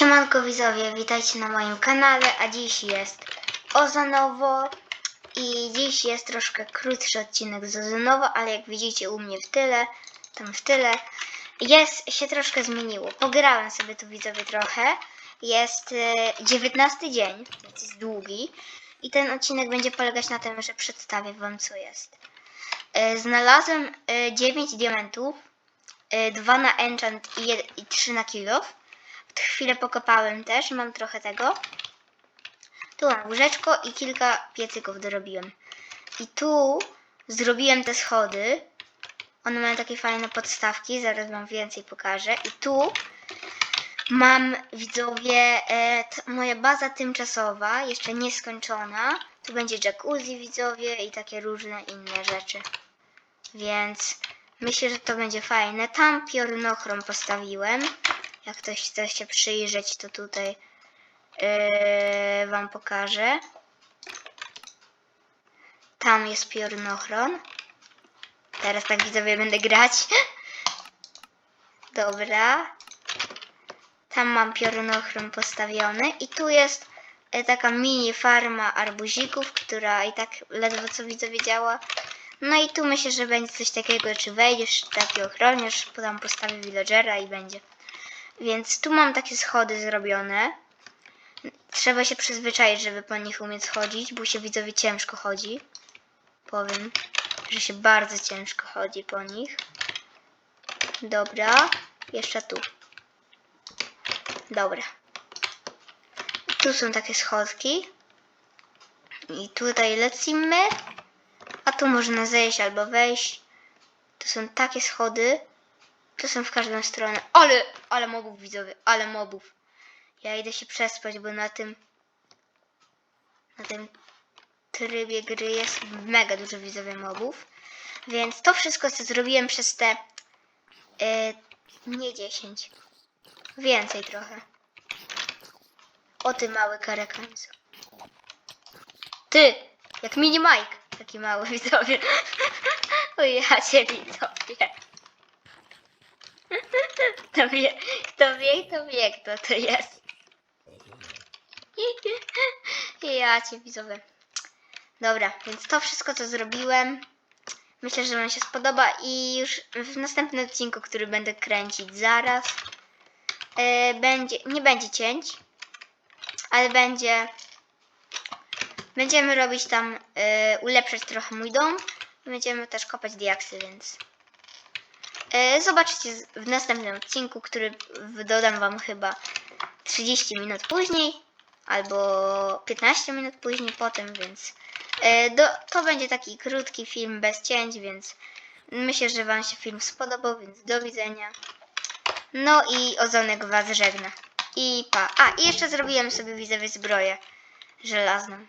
Siemanko widzowie, witajcie na moim kanale, a dziś jest Ozanowo i dziś jest troszkę krótszy odcinek z Ozanowo, ale jak widzicie u mnie w tyle, tam w tyle, jest, się troszkę zmieniło. Pograłem sobie tu widzowie trochę, jest e, 19 dzień, więc jest długi i ten odcinek będzie polegać na tym, że przedstawię wam co jest. E, Znalazłem e, 9 diamentów, 2 na enchant i 3 na kill off. Chwilę pokopałem też, mam trochę tego. Tu mam łóżeczko i kilka piecyków dorobiłem. I tu zrobiłem te schody. One mają takie fajne podstawki, zaraz wam więcej pokażę. I tu mam, widzowie, e, moja baza tymczasowa, jeszcze nieskończona. Tu będzie jacuzzi, widzowie, i takie różne inne rzeczy. Więc myślę, że to będzie fajne. Tam piorunochrom postawiłem. Jak ktoś chce się przyjrzeć, to tutaj yy, Wam pokażę. Tam jest piorunochron. Teraz tak widzowie będę grać. Dobra. Tam mam piorunochron postawiony. I tu jest e, taka mini farma arbuzików, która i tak ledwo co widzowie działa. No i tu myślę, że będzie coś takiego, czy wejdziesz, taki ochroniarz, tam postawię villagera i będzie. Więc tu mam takie schody zrobione. Trzeba się przyzwyczaić, żeby po nich umieć schodzić, bo się widzowie ciężko chodzi. Powiem, że się bardzo ciężko chodzi po nich. Dobra, jeszcze tu. Dobra. Tu są takie schodki. I tutaj lecimy. A tu można zejść albo wejść. To są takie schody. To są w każdą stronę. Ale, ale mobów widzowie, ale mobów. Ja idę się przespać, bo na tym na tym trybie gry jest mega dużo widzowie mobów. Więc to wszystko, co zrobiłem przez te yy, nie 10. Więcej trochę. O ty mały karekańcu. Ty! Jak mini Mike. Taki mały widzowie. O ja cię widzowie. Kto wie, kto wie, kto wie, kto to jest. Ja cię widzowie. Dobra, więc to wszystko, co zrobiłem. Myślę, że Wam się spodoba i już w następnym odcinku, który będę kręcić zaraz, e, będzie, nie będzie cięć, ale będzie, będziemy robić tam, e, ulepszać trochę mój dom. Będziemy też kopać diaksy, więc Zobaczycie z- w następnym odcinku, który dodam Wam chyba 30 minut później albo 15 minut później potem, więc e, do, to będzie taki krótki film bez cięć, więc myślę, że Wam się film spodobał, więc do widzenia. No i Ozonek Was żegna. I pa. A, i jeszcze zrobiłem sobie widzowie zbroję żelazną.